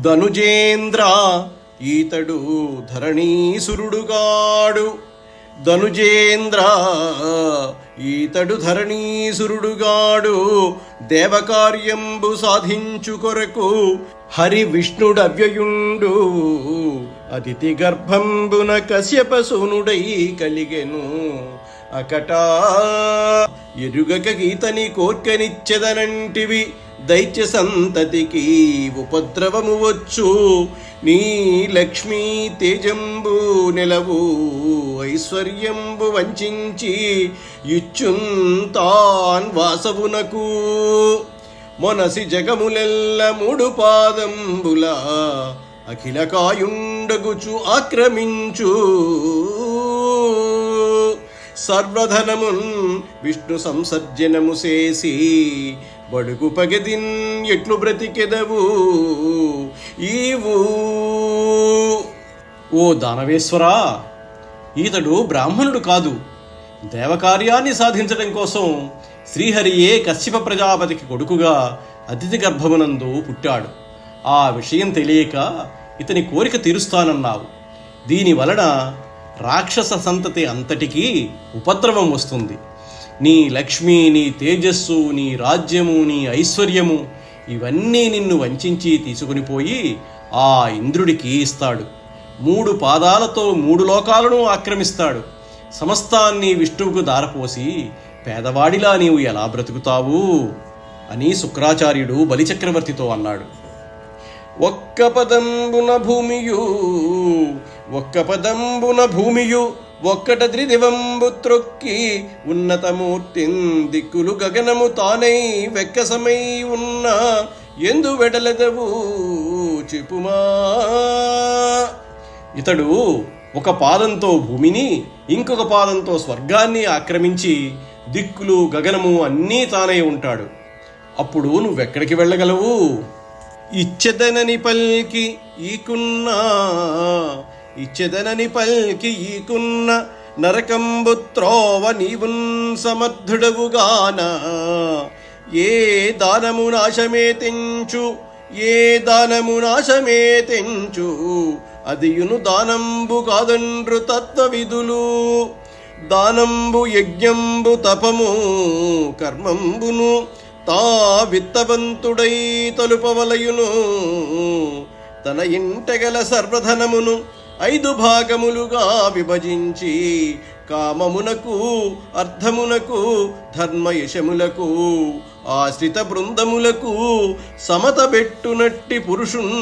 ధనుజేంద్ర ఈతడు ధరణీసురుడుగాడు. ధనుజేంద్ర ఈతడు ధరణీసురుడుగాడు. దేవకార్యంబు సాధించు కొరకు హరి విష్ణుడవ్యయుండు. అతిథి గర్భంబున కశ్యపసునుడై కలిగెను. అకటా. ఎరుగక గీతని కోర్కనిచ్చెదనంటివి దైత్య సంతతికి ఉపద్రవము వచ్చు. నీ లక్ష్మీ తేజంబు నెలవు ఐశ్వర్యంబు వంచించి ఇచ్చుంతాన్ వాసవునకు. మొనసి జగములెల్ల మూడు పాదంబుల అఖిల కాయుండగుచు ఆక్రమించు. సర్వధనమున్ విష్ణు సంసర్జనము చేసి బడుగు పగదిన్ ఎట్లు బ్రతికెదవు? ఈవు ఓ దానవేశ్వరా ఈతడు బ్రాహ్మణుడు కాదు. దేవకార్యాన్ని సాధించడం కోసం శ్రీహరియే కశ్యప ప్రజాపతికి కొడుకుగా అతిథి గర్భమునందు పుట్టాడు. ఆ విషయం తెలియక ఇతని కోరిక తీరుస్తానన్నావు. దీని వలన రాక్షస సంతతి అంతటికీ ఉపద్రవం వస్తుంది. నీ లక్ష్మి నీ తేజస్సు నీ రాజ్యము నీ ఐశ్వర్యము ఇవన్నీ నిన్ను వంచించి తీసుకుని పోయి ఆ ఇంద్రుడికి ఇస్తాడు. మూడు పాదాలతో మూడు లోకాలను ఆక్రమిస్తాడు. సమస్తాన్ని విష్ణువుకు దారపోసి పేదవాడిలా నీవు ఎలా బ్రతుకుతావు? అని శుక్రాచార్యుడు బలిచక్రవర్తితో అన్నాడు. ఒక్క పదంబున భూమియు ఒక్క పదంబున భూమియు ఒక్కట త్రిదివంబు త్రొక్కి ఉన్నతమూర్తిన్ దిక్కులు గగనము తానై వెక్కసమై ఉన్న ఎందు వెడలెదవు చెప్పుమా. ఇతడు ఒక పాదంతో భూమిని ఇంకొక పాదంతో స్వర్గాన్ని ఆక్రమించి దిక్కులు గగనము అన్నీ తానై ఉంటాడు. అప్పుడు నువ్వెక్కడికి వెళ్ళగలవు? ఇచ్చెదనని పల్కి ఈకున్నా ఇచ్చెదనని పల్కి ఈకున్న నరకంబుత్రోవ నీవున్ సమర్థుడవుగాన ఏ దానము నాశమే తెంచు ఏ దానము నాశమే తెంచు అదియును దానంబు కాదండ్రు తత్వవిధులు దానంబు యజ్ఞంబు తపము కర్మంబును తా విత్తవంతుడై తలుపవలయును. తన ఇంటగల సర్వధనమును ఐదు భాగములుగా విభజించి కామమునకు అర్థమునకు ధర్మయశములకు ఆశ్రిత బృందములకు సమతబెట్టునట్టి పురుషున్